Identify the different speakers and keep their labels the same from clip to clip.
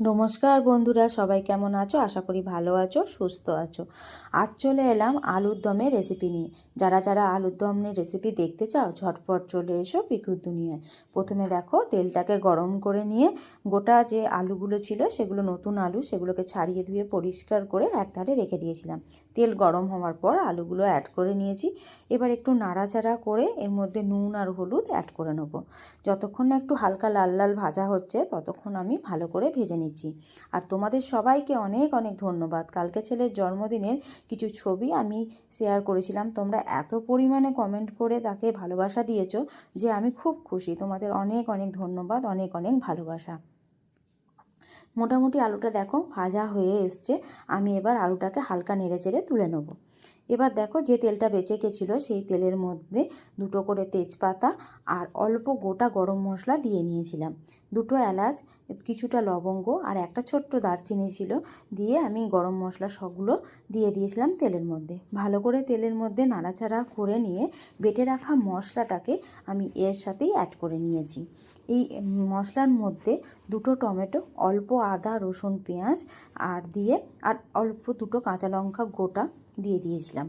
Speaker 1: নমস্কার বন্ধুরা, সবাই কেমন আছো? আশা করি ভালো আছো, সুস্থ আছো। আজ চলে এলাম আলুর দমের রেসিপি নিয়ে। যারা যারা আলুর দমের রেসিপি দেখতে চাও, ঝটপট চলে এসো পিকুর দুনিয়ায়। প্রথমে দেখো, তেলটাকে গরম করে নিয়ে গোটা যে আলুগুলো ছিল, সেগুলো নতুন আলু, সেগুলোকে ছাড়িয়ে ধুয়ে পরিষ্কার করে এক ধারে রেখে দিয়েছিলাম। তেল গরম হওয়ার পর আলুগুলো অ্যাড করে নিয়েছি। এবার একটু নাড়াচাড়া করে এর মধ্যে নুন আর হলুদ অ্যাড করে নেব। যতক্ষণ না একটু হালকা লাল লাল ভাজা হচ্ছে, ততক্ষণ আমি ভালো করে ভেজে নিচ্ছি। আর তোমাদের সবাইকে অনেক অনেক ধন্যবাদ। কালকে ছেলের জন্মদিনের কিছু ছবি আমি শেয়ার করেছিলাম। তোমরা এত পরিমাণে কমেন্ট করে তাকে ভালোবাসা দিয়েছ যে আমি খুব খুশি। তোমাদের অনেক অনেক ধন্যবাদ, অনেক অনেক ভালোবাসা। মোটামুটি আলুটা দেখো ভাজা হয়ে এসছে। আমি এবার আলুটাকে হালকা নেড়ে চেড়ে তুলে নেব। এবার দেখো যে তেলটা বেঁচে গেছিল, সেই তেলের মধ্যে দুটো করে তেজপাতা আর অল্প গোটা গরম মশলা দিয়ে নিয়েছিলাম। দুটো এলাচ, কিছুটা লবঙ্গ আর একটা ছোট্ট দারচিনি ছিল দিয়ে আমি গরম মশলা সবগুলো দিয়ে দিয়েছিলাম তেলের মধ্যে। ভালো করে তেলের মধ্যে নাড়াচাড়া করে নিয়ে বেটে রাখা মশলাটাকে আমি এর সাথেই অ্যাড করে নিয়েছি। এই মশলার মধ্যে দুটো টমেটো, অল্প আদা, রসুন, পেঁয়াজ আর দিয়ে আর অল্প দুটো কাঁচা লঙ্কা গোটা দিয়ে দিয়েছিলাম।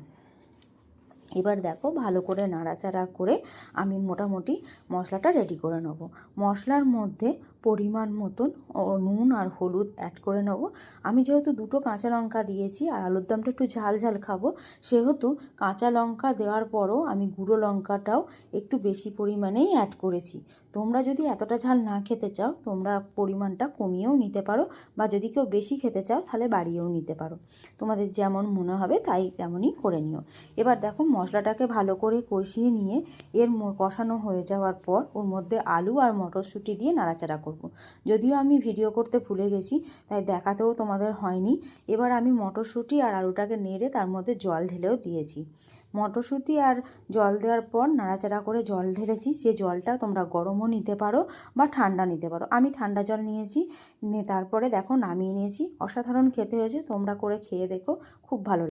Speaker 1: এবার দেখো ভালো করে নাড়াচাড়া করে আমি মোটামুটি মশলাটা রেডি করে নেব। মশলার মধ্যে পরিমাণ মতন নুন আর হলুদ অ্যাড করে নেব। আমি যেহেতু দুটো কাঁচা লঙ্কা দিয়েছি আর আলুর দমটা একটু ঝাল ঝাল খাব, সেহেতু কাঁচা লঙ্কা দেওয়ার পরও আমি গুঁড়ো লঙ্কাটাও একটু বেশি পরিমাণেই অ্যাড করেছি। তোমরা যদি এতটা ঝাল না খেতে চাও, তোমরা পরিমাণটা কমিয়েও নিতে পারো বা যদি কেউ বেশি খেতে চাও, তাহলে বাড়িয়েও নিতে পারো। তোমাদের যেমন মনে হবে, তাই তেমনই করে নিও। এবার দেখো মশলাটাকে ভালো করে কষিয়ে নিয়ে এর কষানো হয়ে যাওয়ার পর ওর মধ্যে আলু আর মটরশুঁটি দিয়ে নাড়াচাড়া করব। যদিও আমি ভিডিও করতে ভুলে গেছি, তাই দেখাতেও তোমাদের হয়নি। এবার আমি মটরশুঁটি আর আলুটাকে নেড়ে তার মধ্যে জল ঢেলেও দিয়েছি। মটরশুঁটি আর জল দেওয়ার পর নাড়াচাড়া করে জল ঢেলেছি। সে জলটা তোমরা গরমও নিতে পারো বা ঠান্ডা নিতে পারো। আমি ঠান্ডা জল নিয়েছি, নিয়ে তারপরে দেখো নামিয়ে নিয়েছি। অসাধারণ খেতে হয়েছে, তোমরা করে খেয়ে দেখো, খুব ভালো